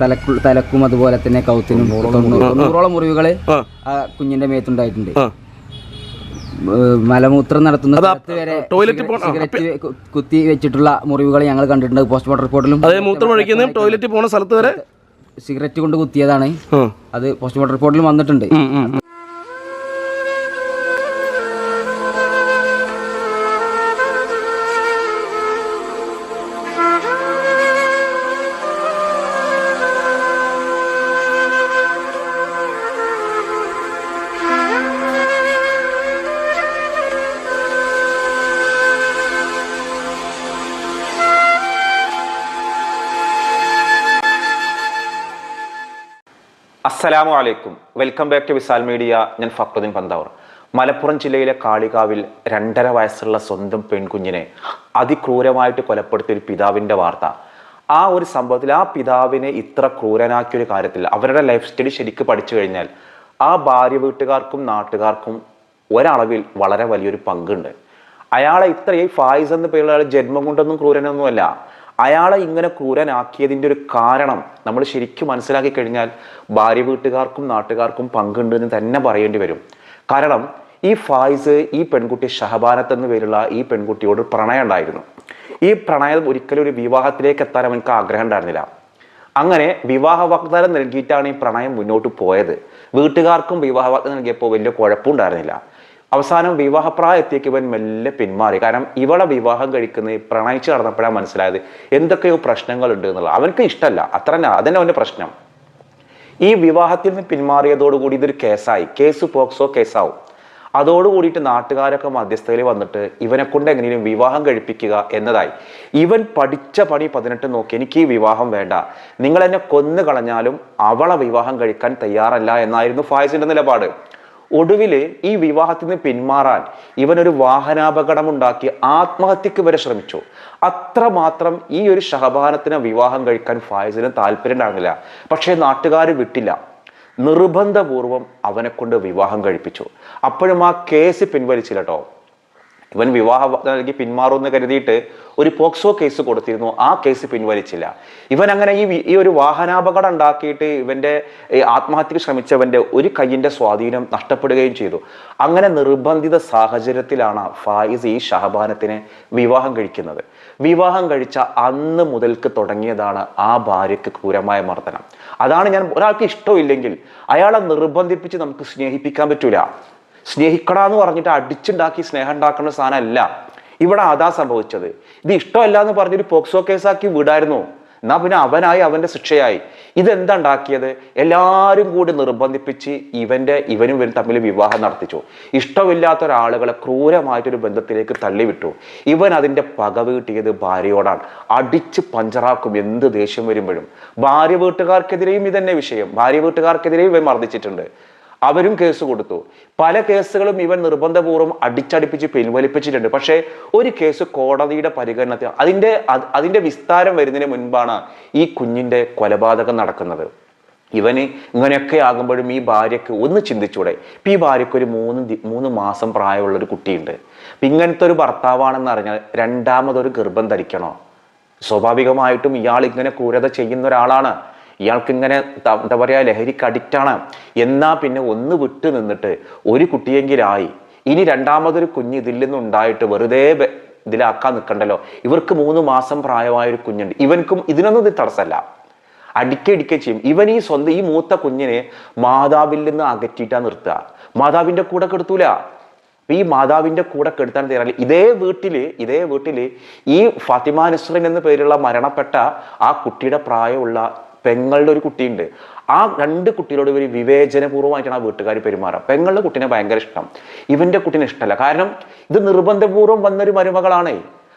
തലക്കു തലക്കും അതുപോലെ തന്നെ കൗത്തിനും തൊണ്ണൂറ് തൊണ്ണൂറോളം മുറിവുകൾ കുഞ്ഞിന്റെ മേത്തുണ്ടായിട്ടുണ്ട്. മലമൂത്രം നടത്തുന്ന സ്ഥലത്ത് വരെ സിഗരറ്റ് കുത്തി വെച്ചിട്ടുള്ള മുറിവുകൾ ഞങ്ങൾ കണ്ടിട്ടുണ്ട്. പോസ്റ്റ്മോർട്ടം റിപ്പോർട്ടിലും മൂത്രം ടോയ്ലറ്റ് പോണ സ്ഥലത്ത് വരെ? സിഗരറ്റ് കൊണ്ട് കുത്തിയതാണ്. അത് അത് പോസ്റ്റ്മോർട്ടം റിപ്പോർട്ടിലും വന്നിട്ടുണ്ട്. അസ്സലാമു അലൈക്കും. Welcome back to Visal media. ഞാൻ ഫക്രുദ്ദീൻ പന്താവർ. മലപ്പുറം ജില്ലയിലെ കാളികാവിൽ രണ്ടര വയസ്സുള്ള സ്വന്തം പെൺകുഞ്ഞിനെ അതിക്രൂരമായിട്ട് കൊലപ്പെടുത്തിയ ഒരു പിതാവിന്റെ വാർത്ത. ആ ഒരു സംഭവത്തിൽ ആ പിതാവിനെ ഇത്ര ക്രൂരനാക്കിയ ഒരു കാര്യത്തിൽ അവരുടെ ലൈഫ് സ്റ്റൈൽ ശരിക്ക് പഠിച്ചു കഴിഞ്ഞാൽ ആ ഭാര്യ വീട്ടുകാർക്കും നാട്ടുകാർക്കും ഒരളവിൽ വളരെ വലിയൊരു പങ്കുണ്ട്. അയാളെ ഇത്ര ഈ ഫായിസ് എന്ന് പേരുള്ള ജന്മം കൊണ്ടൊന്നും ക്രൂരനൊന്നുമല്ല. അയാളെ ഇങ്ങനെ ക്രൂരനാക്കിയതിന്റെ ഒരു കാരണം നമ്മൾ ശരിക്കും മനസ്സിലാക്കി കഴിഞ്ഞാൽ ഭാര്യ വീട്ടുകാർക്കും നാട്ടുകാർക്കും പങ്കുണ്ട് എന്ന് തന്നെ പറയേണ്ടി വരും. കാരണം ഈ ഫായിസ് ഈ പെൺകുട്ടി ഷഹബാനത്ത് എന്ന പേരുള്ള ഈ പെൺകുട്ടിയോട് പ്രണയം ഉണ്ടായിരുന്നു. ഈ പ്രണയം ഒരിക്കലും ഒരു വിവാഹത്തിലേക്ക് എത്താൻ അവനക്ക് ആഗ്രഹം ഉണ്ടായിരുന്നില്ല. അങ്ങനെ വിവാഹ വാഗ്ദാനം നൽകിയിട്ടാണ് ഈ പ്രണയം മുന്നോട്ട് പോയത്. വീട്ടുകാർക്കും വിവാഹ വാഗ്ദാനം നൽകിയപ്പോൾ വലിയ കുഴപ്പമുണ്ടായിരുന്നില്ല അവസാനം വിവാഹപ്രായത്തേക്ക് ഇവൻ മെല്ലെ പിന്മാറി. കാരണം ഇവളെ വിവാഹം കഴിക്കുന്ന പ്രണയിച്ച് നടന്നപ്പോഴാണ് മനസ്സിലായത് എന്തൊക്കെയോ പ്രശ്നങ്ങളുണ്ട് എന്നുള്ളത്. അവനക്ക് ഇഷ്ടമല്ല അത്ര തന്നെ അതന്നെ അവന്റെ പ്രശ്നം. ഈ വിവാഹത്തിൽ നിന്ന് പിന്മാറിയതോടുകൂടി ഇതൊരു കേസായി. Case POCSO കേസാവും. അതോടുകൂടിയിട്ട് നാട്ടുകാരൊക്കെ മധ്യസ്ഥയിൽ വന്നിട്ട് ഇവനെ കൊണ്ട് എങ്ങനെയും വിവാഹം കഴിപ്പിക്കുക എന്നതായി. ഇവൻ പഠിച്ച പണി പതിനെട്ട് നോക്കി എനിക്ക് ഈ വിവാഹം വേണ്ട. നിങ്ങൾ എന്നെ കൊന്നു കളഞ്ഞാലും അവളെ വിവാഹം കഴിക്കാൻ തയ്യാറല്ല എന്നായിരുന്നു ഫായസിന്റെ നിലപാട്. ഒടുവിൽ ഈ വിവാഹത്തിൽ നിന്ന് പിന്മാറാൻ ഇവനൊരു വാഹനാപകടം ഉണ്ടാക്കി ആത്മഹത്യക്ക് വരെ ശ്രമിച്ചു. അത്രമാത്രം ഈ ഒരു ഷഹബാനത്തിനെ വിവാഹം കഴിക്കാൻ ഫായിസിന് താല്പര്യം ഉണ്ടാകില്ല പക്ഷേ നാട്ടുകാർ വിട്ടില്ല. നിർബന്ധപൂർവം അവനെ കൊണ്ട് വിവാഹം കഴിപ്പിച്ചു. അപ്പോഴും ആ കേസ് പിൻവലിച്ചില്ല കേട്ടോ ഇവൻ വിവാഹ നൽകി പിന്മാറുമെന്ന് കരുതിയിട്ട് ഒരു പോക്സോ കേസ് കൊടുത്തിരുന്നു. ആ കേസ് പിൻവലിച്ചില്ല. ഇവൻ അങ്ങനെ ഈ ഈ ഒരു വാഹനാപകടം ഉണ്ടാക്കിയിട്ട് ഇവന്റെ ഈ ആത്മഹത്യക്ക് ശ്രമിച്ചവന്റെ ഒരു കയ്യിന്റെ സ്വാധീനം നഷ്ടപ്പെടുകയും ചെയ്തു. അങ്ങനെ നിർബന്ധിത സാഹചര്യത്തിലാണ് ഫായിസ് ഈ ഷഹബാനത്തിനെ വിവാഹം കഴിക്കുന്നത്. വിവാഹം കഴിച്ച അന്ന് മുതൽക്ക് തുടങ്ങിയതാണ് ആ ഭാര്യയ്ക്ക് ക്രൂരമായ മർദ്ദനം. അതാണ് ഞാൻ ഒരാൾക്ക് ഇഷ്ടമില്ലെങ്കിൽ അയാളെ നിർബന്ധിപ്പിച്ച് നമുക്ക് സ്നേഹിപ്പിക്കാൻ പറ്റൂല. സ്നേഹിക്കട എന്ന് പറഞ്ഞിട്ട് അടിച്ചുണ്ടാക്കി സ്നേഹം ഉണ്ടാക്കുന്ന സാധനമല്ല. ഇവിടെ അതാ സംഭവിച്ചത്. ഇത് ഇഷ്ടമല്ല എന്ന് പറഞ്ഞൊരു പോക്സോ കേസാക്കി വിടായിരുന്നു. എന്നാ പിന്നെ അവനായി അവന്റെ ശിക്ഷയായി. ഇതെന്താ ഉണ്ടാക്കിയത്? എല്ലാവരും കൂടി നിർബന്ധിപ്പിച്ച് ഇവന്റെ ഇവനും ഇവനും തമ്മിൽ വിവാഹം നടത്തിച്ചു. ഇഷ്ടമില്ലാത്ത ഒരാളുകളെ ക്രൂരമായിട്ടൊരു ബന്ധത്തിലേക്ക് തള്ളിവിട്ടു. ഇവൻ അതിന്റെ പക വീട്ടിയത് ഭാര്യയോടാണ്. അടിച്ച് പഞ്ചറാക്കും എന്ത് ദേഷ്യം വരുമ്പോഴും. ഭാര്യ വീട്ടുകാർക്കെതിരെയും ഇതന്നെ വിഷയം. ഭാര്യ വീട്ടുകാർക്കെതിരെയും ഇവൻ മർദ്ദിച്ചിട്ടുണ്ട്. അവരും കേസ് കൊടുത്തു. പല കേസുകളും ഇവൻ നിർബന്ധപൂർവം അടിച്ചടിപ്പിച്ച് പിൻവലിപ്പിച്ചിട്ടുണ്ട്. പക്ഷേ ഒരു കേസ് കോടതിയുടെ പരിഗണനത്തിൽ അതിന്റെ അതിന്റെ വിസ്താരം വരുന്നതിന് മുൻപാണ് ഈ കുഞ്ഞിന്റെ കൊലപാതകം നടക്കുന്നത്. ഇവന് ഇങ്ങനെയൊക്കെ ആകുമ്പോഴും ഈ ഭാര്യയ്ക്ക് ഒന്ന് ചിന്തിച്ചൂടെ. ഇപ്പം ഈ ഭാര്യയ്ക്ക് ഒരു മൂന്ന് മൂന്ന് മാസം പ്രായമുള്ള ഒരു കുട്ടിയുണ്ട്. അപ്പം ഇങ്ങനത്തെ ഒരു ഭർത്താവാണെന്ന് അറിഞ്ഞാൽ രണ്ടാമതൊരു ഗർഭം ധരിക്കണോ? സ്വാഭാവികമായിട്ടും ഇയാൾ ഇങ്ങനെ ക്രൂരത ചെയ്യുന്ന ഒരാളാണ്. ഇയാൾക്ക് ഇങ്ങനെ ത- എന്താ പറയുക ലഹരിക്ക് അഡിക്റ്റ് ആണ്. എന്നാ പിന്നെ ഒന്ന് വിട്ടു നിന്നിട്ട് ഒരു കുട്ടിയെങ്കിലായി ഇനി രണ്ടാമതൊരു കുഞ്ഞ് ഇതിൽ നിന്നുണ്ടായിട്ട് വെറുതെ ഇതിലാക്കാൻ നിൽക്കണ്ടല്ലോ. ഇവർക്ക് മൂന്ന് മാസം പ്രായമായ ഒരു കുഞ്ഞുണ്ട്. ഇവൻക്കും ഇതിനൊന്നും ഇത് തടസ്സമല്ല. അടിക്കടിക്കുക ചെയ്യും. ഇവൻ ഈ സ്വന്തം ഈ മൂത്ത കുഞ്ഞിനെ മാതാവിൽ നിന്ന് അകറ്റിയിട്ടാ നിർത്തുക. മാതാവിന്റെ കൂടെ കെടുത്തൂല. ഈ മാതാവിന്റെ കൂടെ കെടുത്താൻ തയ്യാറില്ല. ഇതേ വീട്ടിൽ ഇതേ വീട്ടിൽ ഈ ഫാത്തിമ നസ്റിൻ എന്ന പേരുള്ള മരണപ്പെട്ട ആ കുട്ടിയുടെ പ്രായമുള്ള പെങ്ങളുടെ ഒരു കുട്ടിയുണ്ട്. ആ രണ്ട് കുട്ടികളോട് ഇവർ വിവേചനപൂർവമായിട്ടാണ് ആ വീട്ടുകാർ പെരുമാറുക പെങ്ങളുടെ കുട്ടീനെ ഭയങ്കര ഇഷ്ടം. ഇവന്റെ കുട്ടീനെ ഇഷ്ടമല്ല കാരണം ഇത് നിർബന്ധപൂർവം വന്നൊരു മരുമകളാണേ.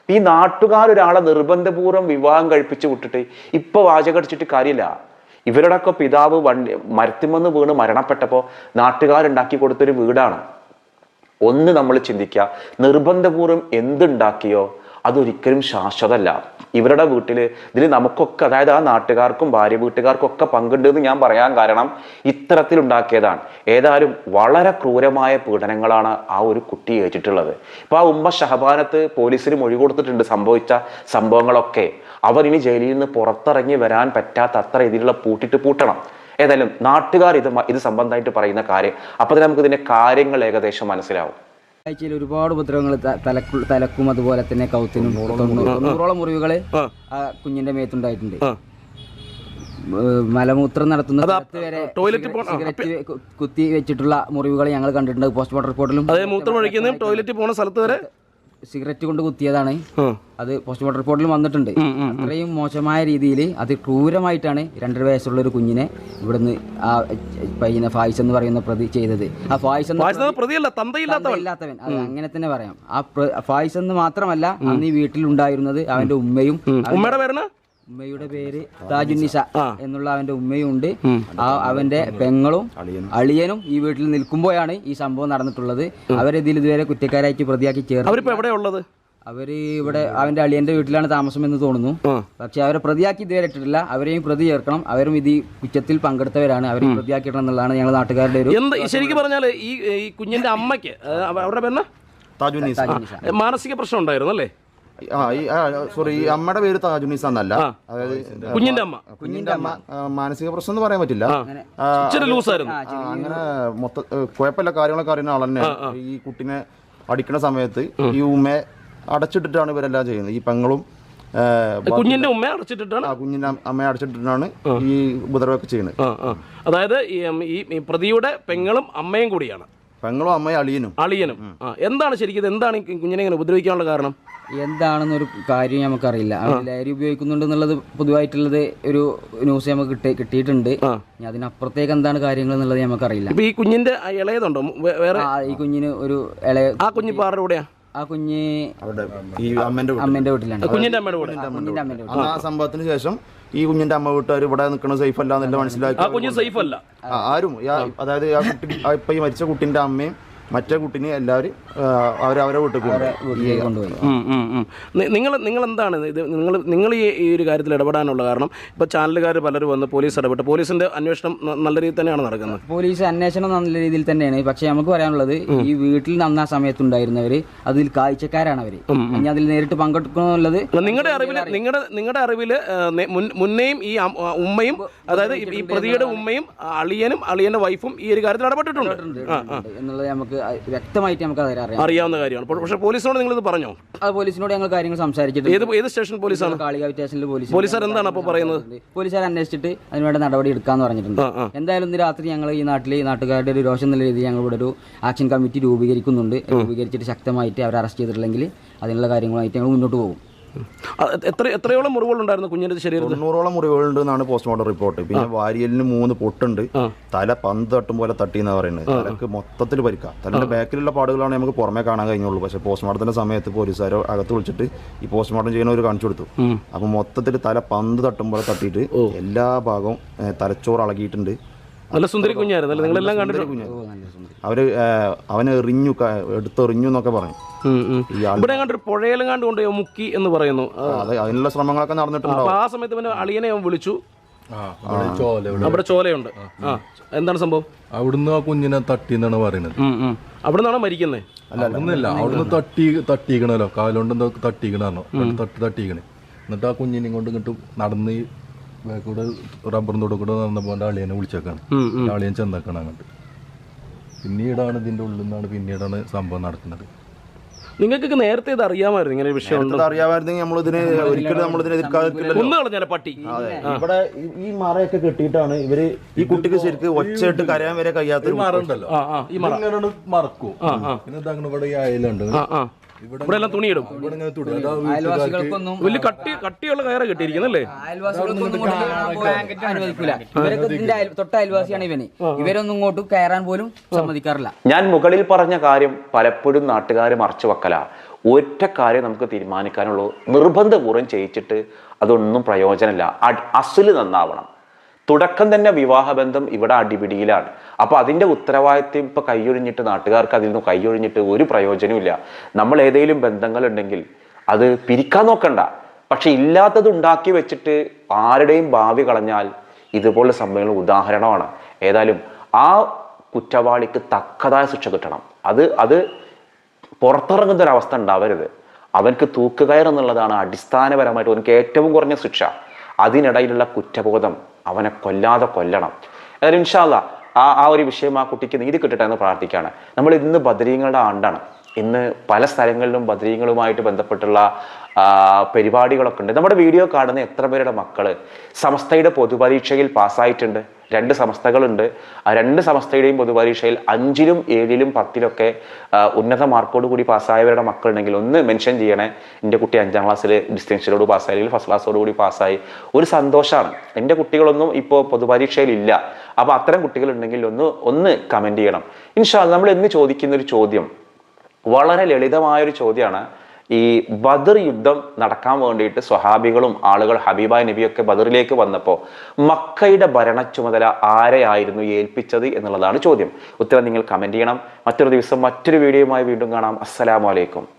ഈ നാട്ടുകാർ ഒരാളെ നിർബന്ധപൂർവം വിവാഹം കഴിപ്പിച്ച് വിട്ടിട്ട് ഇപ്പൊ വാചകടിച്ചിട്ട് കാര്യമില്ല. ഇവരുടെയൊക്കെ പിതാവ് വണ്ടി മരത്തിമെന്ന് വീണ് മരണപ്പെട്ടപ്പോൾ നാട്ടുകാരുണ്ടാക്കി കൊടുത്തൊരു വീടാണ്. ഒന്ന് നമ്മൾ ചിന്തിക്കുക നിർബന്ധപൂർവം എന്തുണ്ടാക്കിയോ അതൊരിക്കലും ശാശ്വതമല്ല ഇവരുടെ വീട്ടിൽ ഇതിൽ നമുക്കൊക്കെ അതായത് ആ നാട്ടുകാർക്കും ഭാര്യ വീട്ടുകാർക്കും ഒക്കെ പങ്കുണ്ട് എന്ന് ഞാൻ പറയാൻ കാരണം ഇത്തരത്തിലുണ്ടാക്കിയതാണ്. ഏതായാലും വളരെ ക്രൂരമായ പീഡനങ്ങളാണ് ആ ഒരു കുട്ടി ഏറ്റിട്ടുള്ളത്. ഇപ്പൊ ആ ഉമ്മ ഷഹബാനത്ത് പോലീസിന് മൊഴി കൊടുത്തിട്ടുണ്ട് സംഭവിച്ച സംഭവങ്ങളൊക്കെ. അവർ ഇനി ജയിലിൽ നിന്ന് പുറത്തിറങ്ങി വരാൻ പറ്റാത്ത അത്ര രീതിയിലുള്ള പൂട്ടിട്ട് പൂട്ടണം. ഏതായാലും നാട്ടുകാർ ഇത് ഇത് സംബന്ധമായിട്ട് പറയുന്ന കാര്യം. അപ്പോൾ നമുക്ക് ഇതിന്റെ കാര്യങ്ങൾ ഏകദേശം മനസ്സിലാവും. ആഴ്ചയിൽ ഒരുപാട് ഉപദ്രവങ്ങൾ തലക്കു അതുപോലെ തന്നെ കൗത്തിനും നൂറോളം മുറിവുകൾ. ആ. കുഞ്ഞിന്റെ മേത്തുണ്ടായിട്ടുണ്ട്. മലമൂത്രം നടത്തുന്ന വരെ സിഗരറ്റ് കുത്തി വെച്ചിട്ടുള്ള മുറിവുകൾ ഞങ്ങൾ കണ്ടിട്ടുണ്ട്. പോസ്റ്റ്മോർട്ടം റിപ്പോർട്ടിലും ടോയ്ലറ്റ് പോണ സ്ഥലത്ത് വരെ സിഗരറ്റ് കൊണ്ട് കുത്തിയതാണ്. അത് പോസ്റ്റ്മോർട്ടം റിപ്പോർട്ടിൽ വന്നിട്ടുണ്ട്. അത്രയും മോശമായ രീതിയിൽ അത് ക്രൂരമായിട്ടാണ് രണ്ടര വയസ്സുള്ള ഒരു കുഞ്ഞിനെ ഇവിടുന്ന് ആ പയ്യനെ ഫായിസ് എന്ന് പറയുന്ന പ്രതി ചെയ്തത്. ആ ഫായിസ് ഇല്ലാത്തവൻ അത് അങ്ങനെ തന്നെ പറയാം. ആ ഫായിസ് എന്ന് മാത്രമല്ല അന്ന് ഈ വീട്ടിലുണ്ടായിരുന്നത് അവന്റെ ഉമ്മയും ഉമ്മയുടെ ഉമ്മയുടെ പേര് താജുന്നിസ എന്നുള്ള അവന്റെ ഉമ്മയും ഉണ്ട് ആ അവന്റെ പെങ്ങളും അളിയനും. ഈ വീട്ടിൽ നിൽക്കുമ്പോഴാണ് ഈ സംഭവം നടന്നിട്ടുള്ളത്. അവരെ ഇതിൽ ഇതുവരെ കുറ്റക്കാരായിട്ട് പ്രതിയാക്കി ചേർന്നു അവരിപ്പോ എവിടെയാ ഉള്ളത്? അവർ ഇവിടെ അവന്റെ അളിയന്റെ വീട്ടിലാണ് താമസം എന്ന് തോന്നുന്നു. പക്ഷെ അവരെ പ്രതിയാക്കി ഇതുവരെ ഇട്ടിട്ടില്ല. അവരെയും പ്രതി ചേർക്കണം. അവരും ഇത് കുറ്റത്തിൽ പങ്കെടുത്തവരാണ്. അവരെ പ്രതിയാക്കിയിടണം എന്നുള്ളതാണ് ഞങ്ങൾ നാട്ടുകാരുടെ ഒരു ശരിക്കും പറഞ്ഞാൽ ഈ കുഞ്ഞിന്റെ അമ്മയ്ക്ക് അവരുടെ മാനസിക പ്രശ്നം ഉണ്ടായിരുന്നു അല്ലേ? ആ ഈ സോറി ഈ അമ്മയുടെ പേര് താജുനീസ എന്നല്ല. അതായത് കുഞ്ഞിന്റെ അമ്മ. കുഞ്ഞിന്റെ അമ്മ. ആ, മാനസിക പ്രശ്നം എന്ന് പറയാൻ പറ്റില്ല. ആ, ഇച്ചിരി ലൂസായിരുന്നു. ആ, അങ്ങനെ മൊത്ത കുഴപ്പമില്ല കാര്യങ്ങളൊക്കെ അറിയുന്ന ആൾ തന്നെ ഈ കുട്ടിനെ അടിക്കുന്ന സമയത്ത് ഈ ഉമ്മയെ അടച്ചിട്ടിട്ടാണ് ഇവരെല്ലാം ചെയ്യുന്നത്. ഈ പെങ്ങളും കുഞ്ഞിന്റെ ഉമ്മയെ അടച്ചിട്ടിട്ടാണ്? ആ കുഞ്ഞിന്റെ അമ്മയെ അടച്ചിട്ടിട്ടാണ് ഈ ഉപദ്രവമൊക്കെ ചെയ്യുന്നത്. ആ ആ. അതായത് ഈ ഉം, ഈ ഈ പ്രതിയുടെ പെങ്ങളും അമ്മയും കൂടിയാണ്. പെങ്ങളും അമ്മയും അളിയനും. അളിയനും. ആ എന്താണ് ശരിക്കും ഇത്? എന്താണ് ഈ കുഞ്ഞിനെ ഇങ്ങനെ ഉപദ്രവിക്കാനുള്ള കാരണം? എന്താണെന്നൊരു കാര്യം നമുക്കറിയില്ല. അവർ ലഹരി ഉപയോഗിക്കുന്നുണ്ട് എന്നുള്ളത് പൊതുവായിട്ടുള്ളത് ഒരു ന്യൂസ് നമുക്ക് കിട്ടി കിട്ടിയിട്ടുണ്ട്. ഇനി അതിനപ്പുറത്തേക്ക് എന്താണ് കാര്യങ്ങൾ എന്നുള്ളത് നമുക്കറിയില്ല. ഇപ്പൊ ഈ കുഞ്ഞിന്റെ ഇളയതുണ്ടോ? വേ- വേറെ ആ ഈ കുഞ്ഞിന് ഒരു ഇളയ ആ കുഞ്ഞിപ്പാറുടെ കൂടെയാ? ആ കുഞ്ഞ് അവിടെ ഈ അമ്മന്റെ വീട്ടിലാണ്. കുഞ്ഞിന്റെ അമ്മയുടെ കൂടെ ആ, കുഞ്ഞിന്റെ അമ്മേന്റെ വീട്ടിൽ. ആ സംഭവത്തിന് ശേഷം ഈ കുഞ്ഞിന്റെ അമ്മ വീട്ടുകാർ ഇവിടെ നിൽക്കുന്നത് സേഫ് അല്ല എന്നെല്ലാം മനസ്സിലാക്കി ആ കുഞ്ഞ് സേഫ് അല്ല ആരും അതായത് ആ കുട്ടി ആ ഇപ്പൊ ഈ മരിച്ച കുട്ടിന്റെ അമ്മയും മറ്റേ കുട്ടിനെ എല്ലാവരും അവരവരെ വീട്ടിൽ കൊണ്ടുപോയി. നിങ്ങൾ നിങ്ങൾ എന്താണ് ഇത്? നിങ്ങൾ നിങ്ങൾ ഈ ഈ ഒരു കാര്യത്തിൽ ഇടപെടാനുള്ള കാരണം? ഇപ്പോൾ ചാനലുകാർ പലരും വന്ന് പോലീസ് ഇടപെട്ട് പോലീസിന്റെ അന്വേഷണം നല്ല രീതിയിൽ തന്നെയാണ് നടക്കുന്നത്. പോലീസ് അന്വേഷണം നല്ല രീതിയിൽ തന്നെയാണ്. പക്ഷെ നമുക്ക് പറയാനുള്ളത് ഈ വീട്ടിൽ നന്നാ സമയത്തുണ്ടായിരുന്നവര് അതിൽ കാഴ്ചക്കാരാണ് അവർ. ഇനി അതിൽ നേരിട്ട് പങ്കെടുക്കുന്നുള്ളത് നിങ്ങളുടെ അറിവിൽ നിങ്ങളുടെ നിങ്ങളുടെ അറിവിൽ മുന്നേയും ഈ ഉമ്മയും അതായത് ഈ- പ്രതിയുടെ ഉമ്മയും അളിയനും അളിയന്റെ വൈഫും ഈ ഒരു കാര്യത്തിൽ ഇടപെട്ടിട്ടുണ്ട്. എന്നുള്ളത് നമുക്ക് അത് വ്യക്തമായിട്ട് നമുക്ക് അറിയാം. അറിയാവുന്ന കാര്യമാണ്. പക്ഷേ പോലീസിനോട് നിങ്ങൾ ഇത് പറഞ്ഞോ? അത് പോലീസിനോട് ഞങ്ങൾ കാര്യങ്ങൾ സംസാരിച്ചിട്ട് ഏത് ഏത് സ്റ്റേഷൻ പോലീസാണ്? കാളികാവ് സ്റ്റേഷനിൽ പോലീസ് പോലീസുകാർ എന്താണ് അപ്പോൾ പറയുന്നത്? പോലീസുകാർ അന്വേഷിച്ചിട്ട് അതിനുവേണ്ട നടപടി എടുക്കാന്ന് പറഞ്ഞിട്ടുണ്ട്. ആ ആ. എന്തായാലും ഇന്ന് രാത്രി ഞങ്ങൾ ഈ നാട്ടിലെ നാട്ടുകാരുടെ ഒരു രോഷം എന്നുള്ള രീതിയിൽ ഞങ്ങൾ ഇവിടെ ഒരു ആക്ഷൻ കമ്മിറ്റി രൂപീകരിക്കുന്നുണ്ട്. രൂപീകരിച്ചിട്ട് ശക്തമായിട്ട് അവരെ അറസ്റ്റ് ചെയ്തിട്ടില്ലെങ്കിൽ അതിനുള്ള കാര്യങ്ങളുമായിട്ട് ഞങ്ങൾ മുന്നോട്ട് പോകും. ആ, എത്ര എത്രയോളം മുറിവുകൾ ഉണ്ടായിരുന്നു കുഞ്ഞിന്റെ ശരീരത്തിൽ? തൊണ്ണൂറോളം മുറിവുകളുണ്ട് എന്നാണ് പോസ്റ്റ്മോർട്ടം റിപ്പോർട്ട് പിന്നെ വാരിയലിന് മൂന്ന് പൊട്ടുണ്ട്. തല പന്ത് തട്ടും പോലെ തട്ടി എന്നാ പറയുന്നത് തലക്ക് മൊത്തത്തിൽ പരിക്കാം. തലയുടെ ബാക്കിലുള്ള പാടുകളാണ് നമുക്ക് പുറമേ കാണാൻ കഴിഞ്ഞുള്ളൂ. പക്ഷെ പോസ്റ്റ്മോർട്ടത്തിന്റെ സമയത്ത് പോലീസുകാരോ അകത്ത് വിളിച്ചിട്ട് ഈ പോസ്റ്റ്മോർട്ടം ചെയ്യുന്ന ഒരു കാണിച്ചു കൊടുത്തു. അപ്പൊ മൊത്തത്തിൽ തല പന്ത് തട്ടും പോലെ തട്ടിയിട്ട് എല്ലാ ഭാഗവും തലച്ചോറ് ഇളകിയിട്ടുണ്ട് നല്ല സുന്ദരി കുഞ്ഞായിരുന്നു. അല്ലേ? നിങ്ങളെല്ലാം കണ്ടിട്ടുണ്ട് കുഞ്ഞ്. അവർ അവന് എറിഞ്ഞു എടുത്തെറിഞ്ഞു എന്നൊക്കെ ആൾ ഇവിടെ കണ്ടൊരു പുഴയിലും കണ്ടു കൊണ്ട് മുക്കി എന്ന് പറയുന്നു. അതെ അത് അതിനുള്ള ശ്രമങ്ങളൊക്കെ നടന്നിട്ടുണ്ട് ആ സമയത്ത് പിന്നെ അളിയനെ വിളിച്ചു. ആ, അവിടെ ചോല അവിടെ ചോലയുണ്ട്. ആ എന്താണ് സംഭവം? അവിടുന്ന് ആ കുഞ്ഞിനെ തട്ടി എന്നാണ് പറയുന്നത്. അവിടെ നിന്നാണോ മരിക്കുന്നത് അല്ല അവിടുന്ന് തട്ടി തട്ടിക്കണല്ലോ. കാലുകൊണ്ട് എന്തോ തട്ടിക്കണോ തട്ടി തട്ടിക്കണേ. എന്നിട്ട് ആ കുഞ്ഞിനെ കൊണ്ട് ഇങ്ങോട്ട് നടന്ന് ബാക്കൂടെ റബ്ബറിന്റെ കൂടെ കൂടെ നടന്നപ്പോൾ എന്റെ അളിയനെ വിളിച്ചേക്കാണ്. അളിയൻ ചെന്നേക്കണം അങ്ങോട്ട്. പിന്നീടാണ് ഇതിന്റെ ഉള്ളിൽ നിന്നാണ് പിന്നീടാണ് സംഭവം നടക്കുന്നത്. നിങ്ങൾക്ക് നേരത്തെ ഇത് അറിയാമായിരുന്നു ഇങ്ങനെ ഒരു വിഷയം അറിയാമായിരുന്നെങ്കിൽ നമ്മളിതിന് ഒരിക്കലും നമ്മളിതിനെ എതിർക്കാതിരിക്കില്ല പട്ടി? ഇവിടെ ഈ- മറയൊക്കെ കെട്ടിയിട്ടാണ് ഇവർ ഈ കുട്ടിക്ക് ശരിക്ക് ഒച്ചയിട്ട് കരയാൻ വരെ കഴിയാത്ത മറുണ്ടല്ലോ മറക്കും. പിന്നെ ഇവിടെ ഈ അയലുണ്ട്. ഇവിടെ എല്ലാം തുണിയിടും. വലിയ കട്ടി കട്ടിയുള്ള കയറ കെട്ടിയിരിക്കുന്നല്ലേ തൊട്ട അയൽവാസിയാണ് ഇവന്. ഇവരൊന്നും ഇങ്ങോട്ട് കയറാൻ പോലും സമ്മതിക്കാറില്ല. ഞാൻ മുകളിൽ പറഞ്ഞ കാര്യം പലപ്പോഴും നാട്ടുകാർ മറച്ചു വെക്കല. ഒറ്റ കാര്യം നമുക്ക് തീരുമാനിക്കാനുള്ളൂ. നിർബന്ധപൂർവം ചെയ്യിച്ചിട്ട് അതൊന്നും പ്രയോജനമില്ല. അസുൽ നന്നാവണം. തുടക്കം തന്നെ വിവാഹബന്ധം ഇവിടെ അടിപിടിയിലാണ്. അപ്പോൾ അതിന്റെ ഉത്തരവാദിത്വം ഇപ്പൊ കൈയൊഴിഞ്ഞിട്ട് നാട്ടുകാർക്ക് അതിൽ നിന്ന് കൈയൊഴിഞ്ഞിട്ട് ഒരു പ്രയോജനമില്ല നമ്മൾ ഏതെങ്കിലും ബന്ധങ്ങളുണ്ടെങ്കിൽ അത് പിരിക്കാൻ നോക്കണ്ട. പക്ഷെ ഇല്ലാത്തത് ഉണ്ടാക്കി വെച്ചിട്ട് ആരുടെയും ഭാവി കളഞ്ഞാൽ ഇതുപോലുള്ള സംഭവങ്ങൾ ഉദാഹരണമാണ്. ഏതായാലും ആ കുറ്റവാളിക്ക് തക്കതായ ശിക്ഷ കിട്ടണം. അത് അത് പുറത്തിറങ്ങുന്ന ഒരവസ്ഥ ഉണ്ടാവരുത്. അവനക്ക് തൂക്കുകയർ എന്നുള്ളതാണ് അടിസ്ഥാനപരമായിട്ട് അവനക്ക് ഏറ്റവും കുറഞ്ഞ ശിക്ഷ. അതിനിടയിലുള്ള കുറ്റബോധം അവനെ കൊല്ലാതെ കൊല്ലണം. ഏതായാലും ഇൻഷാല്ല ആ ആ ഒരു വിഷയം ആ കുട്ടിക്ക് നീതി കിട്ടട്ടെ എന്ന് പ്രാർത്ഥിക്കുകയാണ്. നമ്മൾ ഇന്ന് ബദരീങ്ങളുടെ ആണ്ടാണ്. ഇന്ന് പല സ്ഥലങ്ങളിലും ബദരീങ്ങളുമായിട്ട് ബന്ധപ്പെട്ടുള്ള പരിപാടികളൊക്കെ ഉണ്ട്. നമ്മുടെ വീഡിയോ കാണുന്ന എത്ര പേരുടെ മക്കൾ സമസ്തയുടെ പൊതുപരീക്ഷയിൽ പാസ്സായിട്ടുണ്ട്. രണ്ട് സംസ്ഥകളുണ്ട് ആ രണ്ട് സംസ്ഥയുടെയും പൊതുപരീക്ഷയിൽ അഞ്ചിലും ഏഴിലും പത്തിലൊക്കെ ഉന്നത മാർക്കോട് കൂടി പാസ്സായവരുടെ മക്കളുണ്ടെങ്കിൽ ഒന്ന് മെൻഷൻ ചെയ്യണേ. എന്റെ കുട്ടി അഞ്ചാം ക്ലാസ്സിൽ ഡിസ്റ്റിങ്ഷനോട് പാസ്സായി അല്ലെങ്കിൽ ഫസ്റ്റ് ക്ലാസ്സോട് കൂടി പാസ്സായി. ഒരു സന്തോഷമാണ് എന്റെ കുട്ടികളൊന്നും ഇപ്പോൾ പൊതുപരീക്ഷയിലില്ല. അപ്പോൾ അത്തരം കുട്ടികളുണ്ടെങ്കിൽ ഒന്ന് ഒന്ന് കമന്റ് ചെയ്യണം. ഇൻഷാ നമ്മൾ എന്ന് ചോദിക്കുന്ന ഒരു ചോദ്യം? വളരെ ലളിതമായൊരു ചോദ്യമാണ്. ഈ ബദർ യുദ്ധം നടക്കാൻ വേണ്ടിയിട്ട് സ്വഹാബികളും ആളുകൾ ഹബീബായ് നബിയൊക്കെ ബദറിലേക്ക് വന്നപ്പോൾ മക്കയുടെ ഭരണ ചുമതല ആരെയായിരുന്നു ഏൽപ്പിച്ചത് എന്നുള്ളതാണ് ചോദ്യം. ഉത്തരം നിങ്ങൾ കമന്റ് ചെയ്യണം. മറ്റൊരു ദിവസം മറ്റൊരു വീഡിയോയുമായി വീണ്ടും കാണാം. അസ്സലാമു അലൈക്കും.